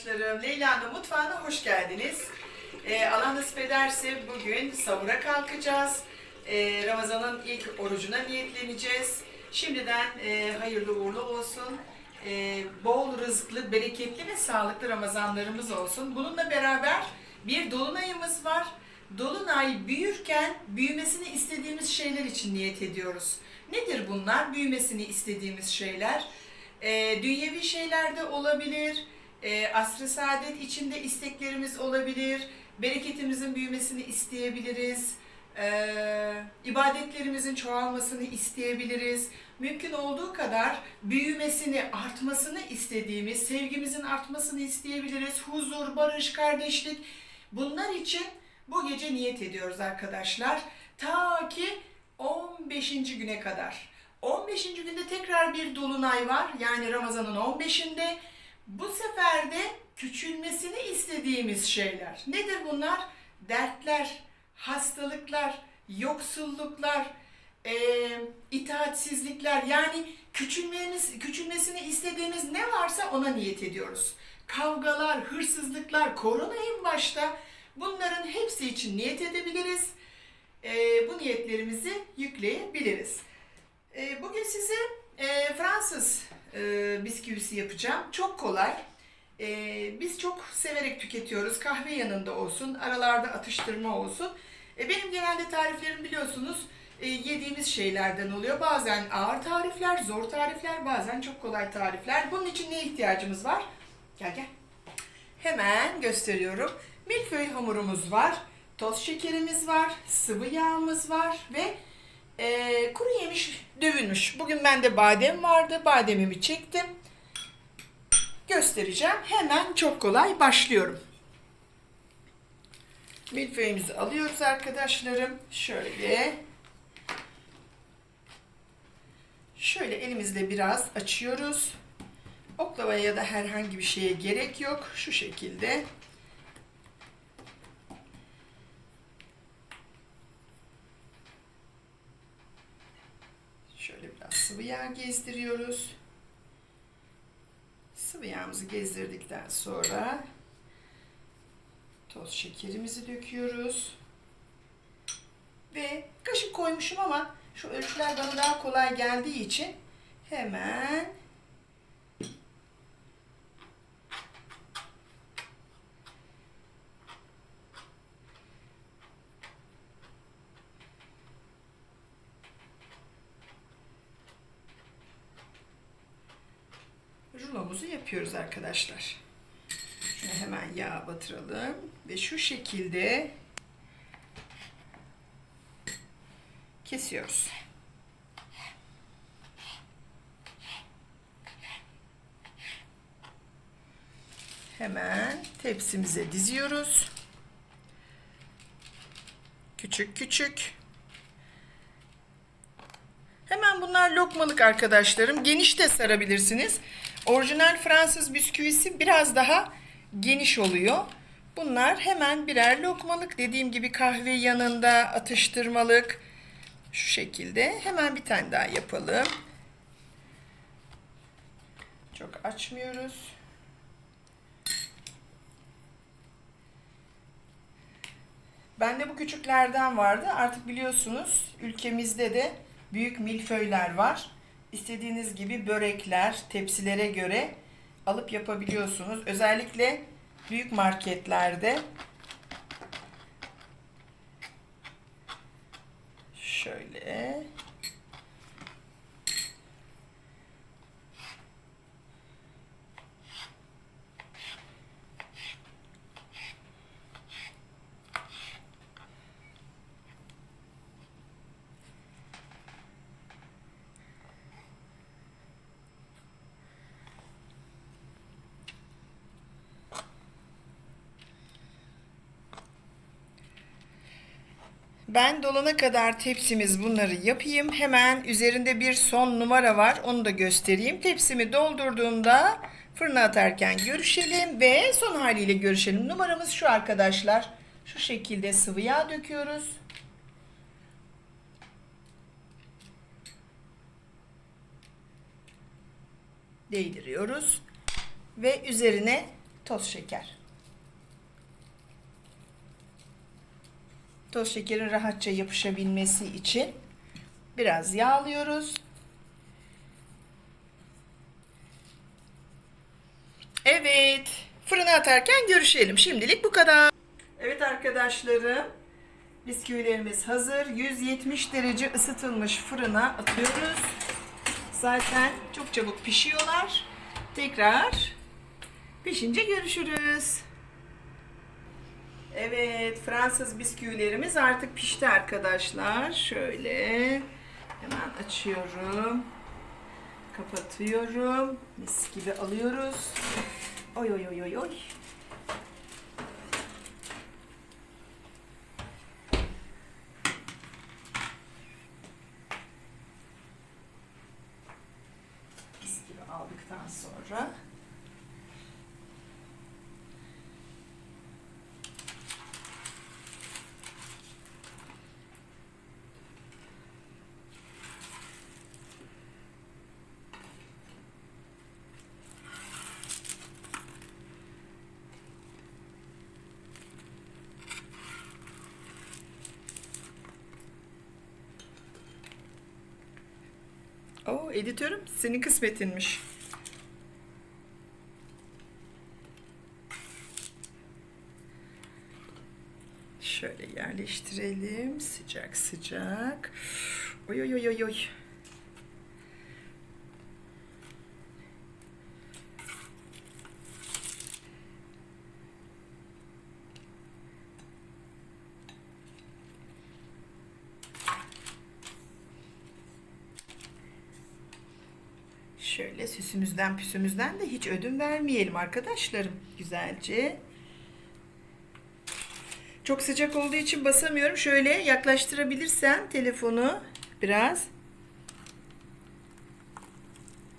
arkadaşlarım. Leyla'nın mutfağına hoş geldiniz. Ee, Allah nasip ederse bugün sahura kalkacağız. Ee, Ramazan'ın ilk orucuna niyetleneceğiz. Şimdiden e, hayırlı uğurlu olsun. Ee, bol rızıklı, bereketli ve sağlıklı Ramazanlarımız olsun. Bununla beraber bir dolunayımız var. Dolunay büyürken büyümesini istediğimiz şeyler için niyet ediyoruz. Nedir bunlar? Büyümesini istediğimiz şeyler. E, dünyevi şeyler de olabilir. E, asr-ı saadet içinde isteklerimiz olabilir. Bereketimizin büyümesini isteyebiliriz. E, ibadetlerimizin çoğalmasını isteyebiliriz. Mümkün olduğu kadar büyümesini, artmasını istediğimiz, sevgimizin artmasını isteyebiliriz. Huzur, barış, kardeşlik. Bunlar için bu gece niyet ediyoruz arkadaşlar. Ta ki 15. güne kadar. 15. günde tekrar bir dolunay var. Yani Ramazan'ın 15'inde. Bu sefer de küçülmesini istediğimiz şeyler. Nedir bunlar? Dertler, hastalıklar, yoksulluklar, eee itaatsizlikler. Yani küçülmemiz, küçülmesini istediğimiz ne varsa ona niyet ediyoruz. Kavgalar, hırsızlıklar, korona en başta bunların hepsi için niyet edebiliriz. Eee, bu niyetlerimizi yükleyebiliriz. Ee, Bugün size e, Fransız e, bisküvisi yapacağım. Çok kolay. Ee, Biz çok severek tüketiyoruz. Kahve yanında olsun, aralarda atıştırma olsun. E, Benim genelde tariflerim biliyorsunuz e, yediğimiz şeylerden oluyor. Bazen ağır tarifler, zor tarifler, bazen çok kolay tarifler. Bunun için ne ihtiyacımız var? Gel gel. Hemen gösteriyorum. Milföy hamurumuz var, toz şekerimiz var, sıvı yağımız var ve ee, kuru yemiş dövülmüş. Bugün bende badem vardı. Bademimi çektim. Göstereceğim. Hemen çok kolay başlıyorum. Milföyümüzü alıyoruz arkadaşlarım. Şöyle. Şöyle elimizle biraz açıyoruz. Oklavaya ya da herhangi bir şeye gerek yok. Şu şekilde. Şöyle biraz sıvı yağ gezdiriyoruz. Sıvı yağımızı gezdirdikten sonra toz şekerimizi döküyoruz. Ve kaşık koymuşum ama şu ölçüler bana daha kolay geldiği için hemen rulomuzu yapıyoruz arkadaşlar. Şuna hemen yağ batıralım ve şu şekilde kesiyoruz. Hemen tepsimize diziyoruz. Küçük küçük. Hemen bunlar lokmalık arkadaşlarım. Geniş de sarabilirsiniz. Orijinal Fransız bisküvisi biraz daha geniş oluyor. Bunlar hemen birer lokmalık. Dediğim gibi kahve yanında atıştırmalık. Şu şekilde. Hemen bir tane daha yapalım. Çok açmıyoruz. Bende bu küçüklerden vardı. Artık biliyorsunuz ülkemizde de büyük milföyler var. İstediğiniz gibi börekler tepsilere göre alıp yapabiliyorsunuz. Özellikle büyük marketlerde şöyle Ben dolana kadar tepsimiz bunları yapayım. Hemen üzerinde bir son numara var. Onu da göstereyim. Tepsimi doldurduğumda fırına atarken görüşelim ve son haliyle görüşelim. Numaramız şu arkadaşlar. Şu şekilde sıvı yağ döküyoruz. Değdiriyoruz. Ve üzerine toz şeker. Toz şekerin rahatça yapışabilmesi için biraz yağlıyoruz. Evet, fırına atarken görüşelim. Şimdilik bu kadar. Evet arkadaşlarım, bisküvilerimiz hazır. 170 derece ısıtılmış fırına atıyoruz. Zaten çok çabuk pişiyorlar. Tekrar pişince görüşürüz. Evet, Fransız bisküvilerimiz artık pişti arkadaşlar. Şöyle hemen açıyorum. Kapatıyorum. Mis gibi alıyoruz. Oy oy oy oy oy. Mis gibi aldıktan sonra Oo editörüm senin kısmetinmiş. Şöyle yerleştirelim. Sıcak sıcak. Oy oy oy oy Şöyle süsümüzden püsümüzden de hiç ödün vermeyelim arkadaşlarım. Güzelce. Çok sıcak olduğu için basamıyorum. Şöyle yaklaştırabilirsen telefonu biraz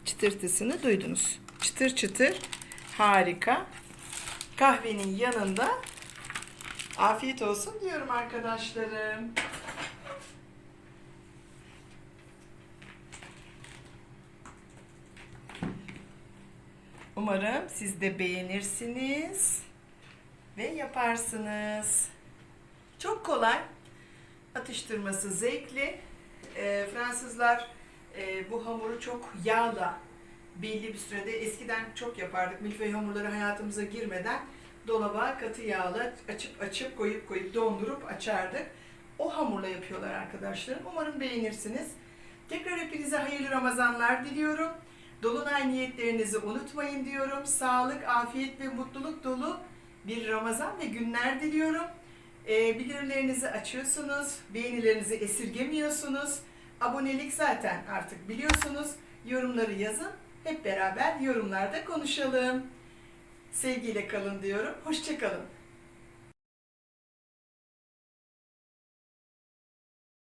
çıtırtısını duydunuz. Çıtır çıtır. Harika. Kahvenin yanında afiyet olsun diyorum arkadaşlarım. Umarım siz de beğenirsiniz ve yaparsınız. Çok kolay. Atıştırması zevkli. Ee, Fransızlar e, bu hamuru çok yağla belli bir sürede eskiden çok yapardık. Milföy hamurları hayatımıza girmeden dolaba katı yağla açıp açıp koyup koyup dondurup açardık. O hamurla yapıyorlar arkadaşlarım. Umarım beğenirsiniz. Tekrar hepinize hayırlı Ramazanlar diliyorum. Dolunay niyetlerinizi unutmayın diyorum. Sağlık, afiyet ve mutluluk dolu bir Ramazan ve günler diliyorum. Ee, bildirimlerinizi açıyorsunuz, beğenilerinizi esirgemiyorsunuz. Abonelik zaten artık biliyorsunuz. Yorumları yazın. Hep beraber yorumlarda konuşalım. Sevgiyle kalın diyorum. Hoşçakalın.